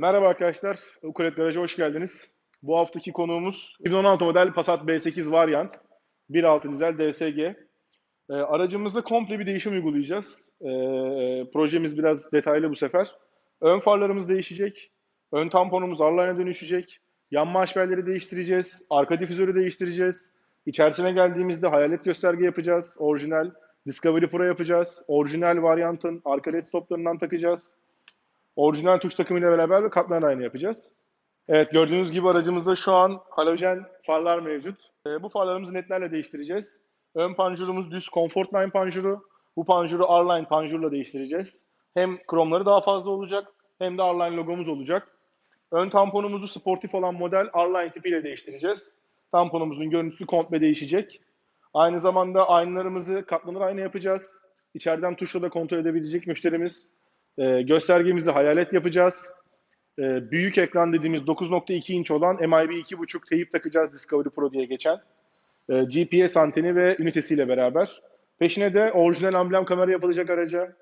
Merhaba arkadaşlar, Ukulet Garaj'a hoş geldiniz. Bu haftaki konuğumuz 2016 model Passat B8 Variant 1.6 dizel DSG. Ee, aracımızda komple bir değişim uygulayacağız. Ee, projemiz biraz detaylı bu sefer. Ön farlarımız değişecek, ön tamponumuz Arline'a dönüşecek, yan maşberleri değiştireceğiz, arka difüzörü değiştireceğiz. İçerisine geldiğimizde hayalet gösterge yapacağız, orijinal. Discovery Pro yapacağız, orijinal varyantın arka led stoplarından takacağız. Orijinal tuş takımıyla beraber ve katlanan ayna yapacağız. Evet gördüğünüz gibi aracımızda şu an halojen farlar mevcut. Ee, bu farlarımızı ledlerle değiştireceğiz. Ön panjurumuz düz Comfort Line panjuru. Bu panjuru R-Line panjurla değiştireceğiz. Hem kromları daha fazla olacak hem de R-Line logomuz olacak. Ön tamponumuzu sportif olan model R-Line tipiyle değiştireceğiz. Tamponumuzun görüntüsü komple değişecek. Aynı zamanda aynalarımızı katlanır ayna yapacağız. İçeriden tuşla da kontrol edebilecek müşterimiz. Ee, göstergemizi hayalet yapacağız. Ee, büyük ekran dediğimiz 9.2 inç olan MIB 2.5 teyip takacağız Discovery Pro diye geçen. Ee, GPS anteni ve ünitesiyle beraber. Peşine de orijinal amblem kamera yapılacak araca.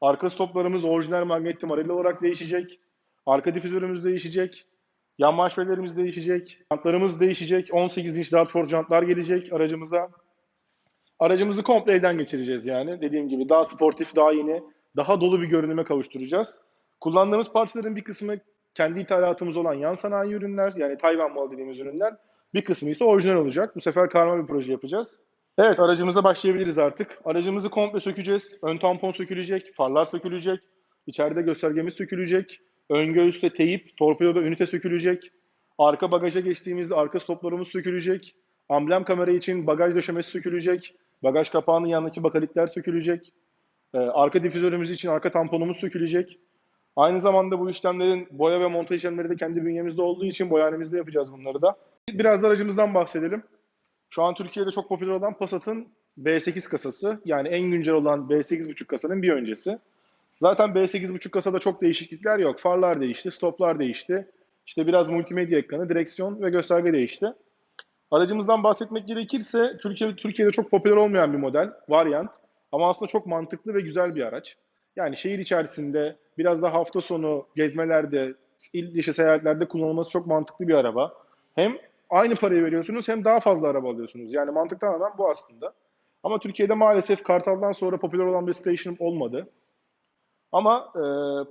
Arka stoplarımız orijinal magnetti marelli olarak değişecek. Arka difüzörümüz değişecek. Yan marşvelerimiz değişecek. Jantlarımız değişecek. 18 inç Dartford jantlar gelecek aracımıza. Aracımızı komple elden geçireceğiz yani. Dediğim gibi daha sportif, daha yeni, daha dolu bir görünüme kavuşturacağız. Kullandığımız parçaların bir kısmı kendi ithalatımız olan yan sanayi ürünler, yani Tayvan malı dediğimiz ürünler. Bir kısmı ise orijinal olacak. Bu sefer karma bir proje yapacağız. Evet aracımıza başlayabiliriz artık. Aracımızı komple sökeceğiz. Ön tampon sökülecek, farlar sökülecek, içeride göstergemiz sökülecek, ön göğüste teyip, torpidoda ünite sökülecek. Arka bagaja geçtiğimizde arka stoplarımız sökülecek. Amblem kamera için bagaj döşemesi sökülecek. Bagaj kapağının yanındaki bakalikler sökülecek. Ee, arka difüzörümüz için arka tamponumuz sökülecek. Aynı zamanda bu işlemlerin boya ve montaj işlemleri de kendi bünyemizde olduğu için boyahanemizde yapacağız bunları da. Biraz da aracımızdan bahsedelim. Şu an Türkiye'de çok popüler olan Passat'ın B8 kasası. Yani en güncel olan B8.5 kasanın bir öncesi. Zaten B8.5 kasada çok değişiklikler yok. Farlar değişti, stoplar değişti. İşte biraz multimedya ekranı, direksiyon ve gösterge değişti. Aracımızdan bahsetmek gerekirse Türkiye, Türkiye'de çok popüler olmayan bir model, varyant. Ama aslında çok mantıklı ve güzel bir araç. Yani şehir içerisinde biraz da hafta sonu gezmelerde, il dışı seyahatlerde kullanılması çok mantıklı bir araba. Hem aynı parayı veriyorsunuz hem daha fazla araba alıyorsunuz. Yani mantık tamamen bu aslında. Ama Türkiye'de maalesef Kartal'dan sonra popüler olan bir station olmadı. Ama e,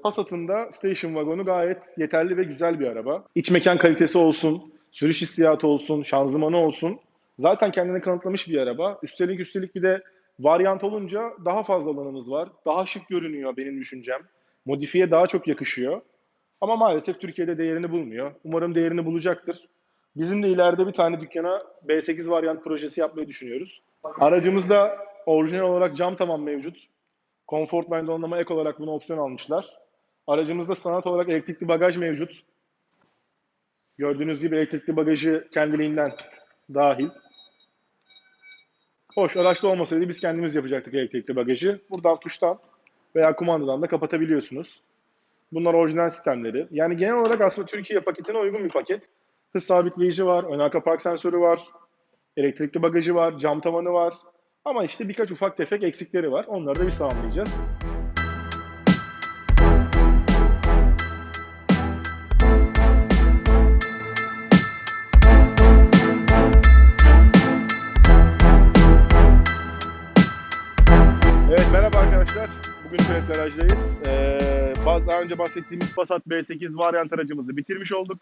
Passat'ın da station wagonu gayet yeterli ve güzel bir araba. İç mekan kalitesi olsun, sürüş hissiyatı olsun, şanzımanı olsun. Zaten kendini kanıtlamış bir araba. Üstelik üstelik bir de varyant olunca daha fazla alanımız var. Daha şık görünüyor benim düşüncem. Modifiye daha çok yakışıyor. Ama maalesef Türkiye'de değerini bulmuyor. Umarım değerini bulacaktır. Bizim de ileride bir tane dükkana B8 varyant projesi yapmayı düşünüyoruz. Aracımızda orijinal olarak cam tavan mevcut. Comfort Line donanıma ek olarak bunu opsiyon almışlar. Aracımızda sanat olarak elektrikli bagaj mevcut. Gördüğünüz gibi elektrikli bagajı kendiliğinden dahil. Hoş araçta olmasaydı biz kendimiz yapacaktık elektrikli bagajı. Buradan tuştan veya kumandadan da kapatabiliyorsunuz. Bunlar orijinal sistemleri. Yani genel olarak aslında Türkiye paketine uygun bir paket. Hız sabitleyici var, ön arka park sensörü var, elektrikli bagajı var, cam tavanı var. Ama işte birkaç ufak tefek eksikleri var. Onları da biz tamamlayacağız. Önce bahsettiğimiz Passat B8 varyant aracımızı bitirmiş olduk.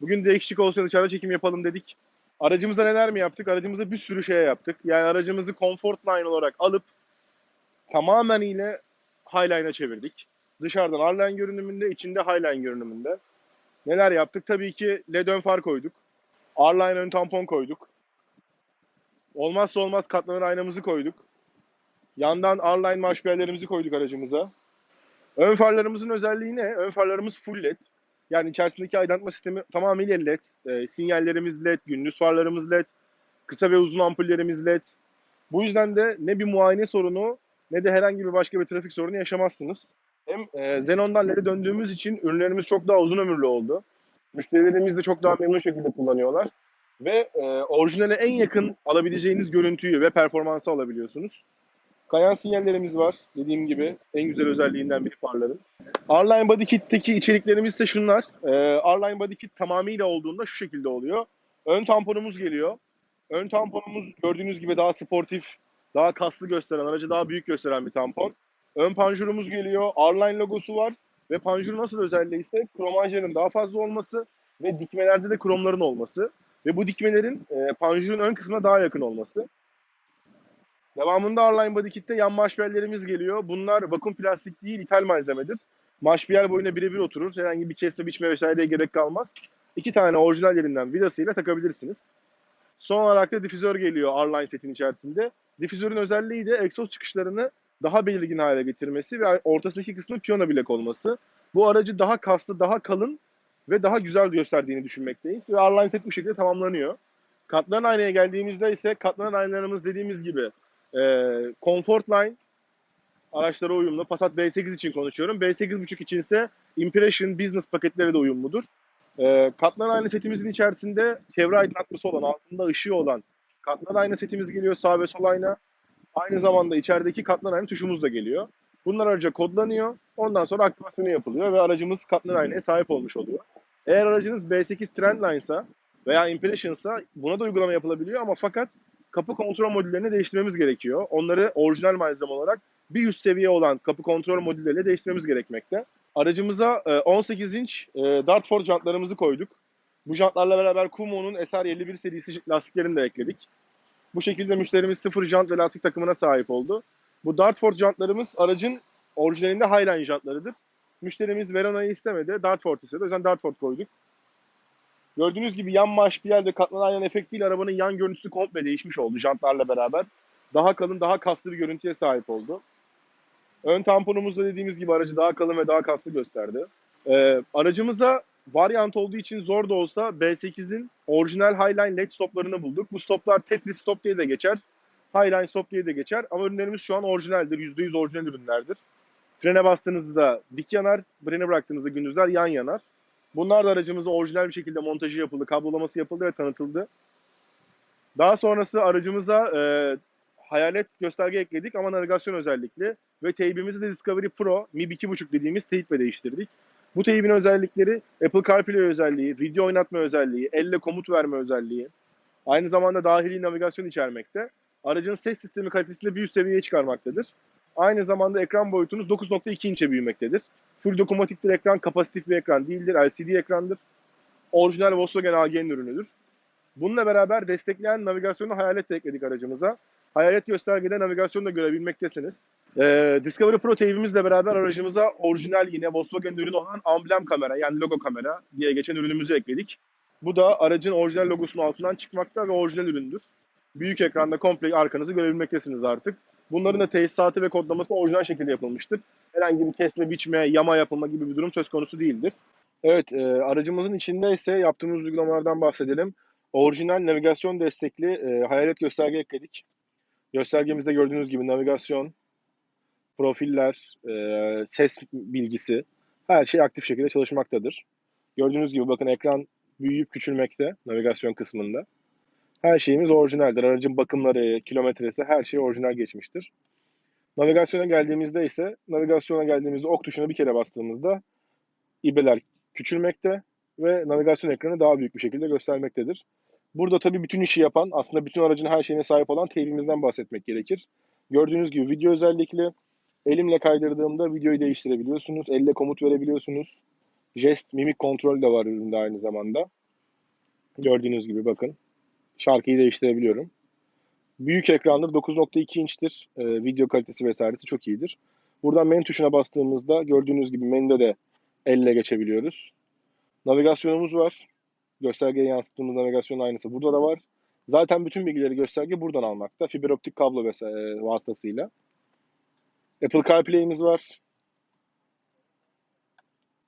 Bugün değişiklik olsun dışarı çekim yapalım dedik. Aracımıza neler mi yaptık? Aracımıza bir sürü şey yaptık. Yani aracımızı Comfort Line olarak alıp tamamen ile Highline'a çevirdik. Dışarıdan R-Line görünümünde, içinde Highline görünümünde. Neler yaptık? Tabii ki LED ön far koyduk. R-Line ön tampon koyduk. Olmazsa olmaz katlanır aynamızı koyduk. Yandan R-Line marşpiyerlerimizi koyduk aracımıza. Ön farlarımızın özelliği ne? Ön farlarımız full LED. Yani içerisindeki aydınlatma sistemi tamamıyla LED. E, sinyallerimiz LED, gündüz farlarımız LED, kısa ve uzun ampullerimiz LED. Bu yüzden de ne bir muayene sorunu ne de herhangi bir başka bir trafik sorunu yaşamazsınız. Hem e, Xenon'dan LED'e döndüğümüz için ürünlerimiz çok daha uzun ömürlü oldu. Müşterilerimiz de çok daha memnun şekilde kullanıyorlar. Ve e, orijinale en yakın alabileceğiniz görüntüyü ve performansı alabiliyorsunuz. Kayan sinyallerimiz var. Dediğim gibi en güzel özelliğinden biri farların. R-Line Body Kit'teki içeriklerimiz de şunlar. Ee, R-Line Body Kit tamamıyla olduğunda şu şekilde oluyor. Ön tamponumuz geliyor. Ön tamponumuz gördüğünüz gibi daha sportif, daha kaslı gösteren, aracı daha büyük gösteren bir tampon. Ön panjurumuz geliyor. R-Line logosu var. Ve panjur nasıl özelliği ise kromajların daha fazla olması ve dikmelerde de kromların olması. Ve bu dikmelerin e, panjurun ön kısmına daha yakın olması. Devamında R-Line Body Kit'te yan marşbiyerlerimiz geliyor. Bunlar vakum plastik değil, ithal malzemedir. Marşbiyer boyuna birebir oturur. Herhangi bir kesme, biçme vesaireye gerek kalmaz. İki tane orijinal yerinden vidasıyla takabilirsiniz. Son olarak da difüzör geliyor R-Line setin içerisinde. Difüzörün özelliği de egzoz çıkışlarını daha belirgin hale getirmesi ve ortasındaki kısmın piyano bilek olması. Bu aracı daha kaslı, daha kalın ve daha güzel gösterdiğini düşünmekteyiz. Ve R-Line set bu şekilde tamamlanıyor. Katlanan aynaya geldiğimizde ise katlanan aynalarımız dediğimiz gibi e, Comfort Line araçlara uyumlu. Passat B8 için konuşuyorum. B8.5 için ise Impression Business paketleri de uyumludur. E, katlanan ayna setimizin içerisinde çevre aydınlatması olan, altında ışığı olan katlanan ayna setimiz geliyor. Sağ ve sol ayna. Aynı zamanda içerideki katlanan ayna tuşumuz da geliyor. Bunlar araca kodlanıyor. Ondan sonra aktivasyonu yapılıyor ve aracımız katlanan aynaya sahip olmuş oluyor. Eğer aracınız B8 Trendline ise veya Impression ise buna da uygulama yapılabiliyor ama fakat kapı kontrol modüllerini değiştirmemiz gerekiyor. Onları orijinal malzeme olarak bir üst seviye olan kapı kontrol modülleriyle değiştirmemiz gerekmekte. Aracımıza e, 18 inç e, Dartford jantlarımızı koyduk. Bu jantlarla beraber Kumo'nun SR51 serisi lastiklerini de ekledik. Bu şekilde müşterimiz sıfır jant ve lastik takımına sahip oldu. Bu Dartford jantlarımız aracın orijinalinde Highline jantlarıdır. Müşterimiz Verona'yı istemedi, Dartford istedi. O yüzden Dartford koyduk. Gördüğünüz gibi yan marş bir yerde katlanan ayna efektiyle arabanın yan görüntüsü komple değişmiş oldu jantlarla beraber. Daha kalın, daha kaslı bir görüntüye sahip oldu. Ön tamponumuzda dediğimiz gibi aracı daha kalın ve daha kaslı gösterdi. Ee, aracımıza varyant olduğu için zor da olsa B8'in orijinal Highline LED stoplarını bulduk. Bu stoplar Tetris stop diye de geçer. Highline stop diye de geçer. Ama ürünlerimiz şu an orijinaldir. %100 orijinal ürünlerdir. Frene bastığınızda dik yanar, frene bıraktığınızda gündüzler yan yanar. Bunlar da aracımıza orijinal bir şekilde montajı yapıldı, kablolaması yapıldı ve tanıtıldı. Daha sonrası aracımıza e, hayalet gösterge ekledik ama navigasyon özellikli. Ve teybimizi de Discovery Pro MIB 2.5 dediğimiz teyple değiştirdik. Bu teybin özellikleri Apple CarPlay özelliği, video oynatma özelliği, elle komut verme özelliği. Aynı zamanda dahili navigasyon içermekte. Aracın ses sistemi kalitesini bir üst seviyeye çıkarmaktadır. Aynı zamanda ekran boyutunuz 9.2 inçe büyümektedir. Full dokunmatik bir ekran, kapasitif bir ekran değildir, LCD ekrandır. Orijinal Volkswagen AG'nin ürünüdür. Bununla beraber destekleyen navigasyonu hayalet de ekledik aracımıza. Hayalet göstergede navigasyonu da görebilmektesiniz. Ee, Discovery Pro teybimizle beraber aracımıza orijinal yine Volkswagen ürünü olan amblem kamera yani logo kamera diye geçen ürünümüzü ekledik. Bu da aracın orijinal logosunun altından çıkmakta ve orijinal üründür. Büyük ekranda komple arkanızı görebilmektesiniz artık. Bunların da tesisatı ve kodlaması orijinal şekilde yapılmıştır. Herhangi bir kesme, biçme, yama yapılma gibi bir durum söz konusu değildir. Evet, e, aracımızın içinde ise yaptığımız uygulamalardan bahsedelim. Orijinal navigasyon destekli e, hayalet gösterge ekledik. Göstergemizde gördüğünüz gibi navigasyon, profiller, e, ses bilgisi her şey aktif şekilde çalışmaktadır. Gördüğünüz gibi bakın ekran büyüyüp küçülmekte navigasyon kısmında. Her şeyimiz orijinaldir. Aracın bakımları, kilometresi her şey orijinal geçmiştir. Navigasyona geldiğimizde ise navigasyona geldiğimizde ok tuşuna bir kere bastığımızda ibreler küçülmekte ve navigasyon ekranı daha büyük bir şekilde göstermektedir. Burada tabii bütün işi yapan, aslında bütün aracın her şeyine sahip olan teybimizden bahsetmek gerekir. Gördüğünüz gibi video özellikli. Elimle kaydırdığımda videoyu değiştirebiliyorsunuz. Elle komut verebiliyorsunuz. Jest, mimik kontrol de var üründe aynı zamanda. Gördüğünüz gibi bakın. Şarkıyı değiştirebiliyorum. Büyük ekrandır. 9.2 inçtir. Ee, video kalitesi vesairesi çok iyidir. Buradan menü tuşuna bastığımızda gördüğünüz gibi menüde de elle geçebiliyoruz. Navigasyonumuz var. Göstergeye yansıttığımız navigasyon aynısı burada da var. Zaten bütün bilgileri gösterge buradan almakta. Fiber optik kablo vesaire vasıtasıyla. Apple CarPlay'imiz var.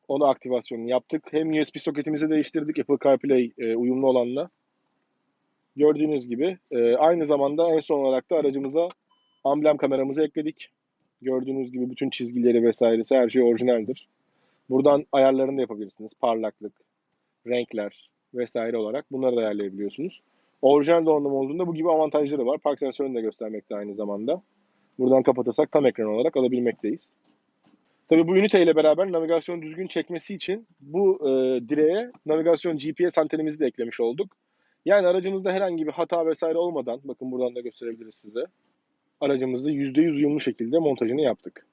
Onu aktivasyonunu yaptık. Hem USB soketimizi değiştirdik Apple CarPlay e, uyumlu olanla. Gördüğünüz gibi e, aynı zamanda en son olarak da aracımıza amblem kameramızı ekledik. Gördüğünüz gibi bütün çizgileri vesairesi her şey orijinaldir. Buradan ayarlarını da yapabilirsiniz. Parlaklık, renkler vesaire olarak bunları da ayarlayabiliyorsunuz. Orijinal donanım olduğunda bu gibi avantajları var. Park sensörünü de göstermekte aynı zamanda. Buradan kapatırsak tam ekran olarak alabilmekteyiz. Tabii bu ünite ile beraber navigasyon düzgün çekmesi için bu e, direğe navigasyon GPS antenimizi de eklemiş olduk. Yani aracımızda herhangi bir hata vesaire olmadan, bakın buradan da gösterebiliriz size. Aracımızı %100 uyumlu şekilde montajını yaptık.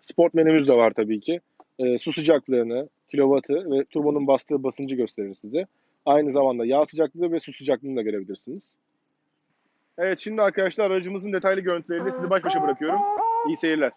Sport menümüz de var tabii ki. E, su sıcaklığını, kilovatı ve turbonun bastığı basıncı gösterir size. Aynı zamanda yağ sıcaklığı ve su sıcaklığını da görebilirsiniz. Evet şimdi arkadaşlar aracımızın detaylı görüntüleriyle sizi baş başa bırakıyorum. İyi seyirler.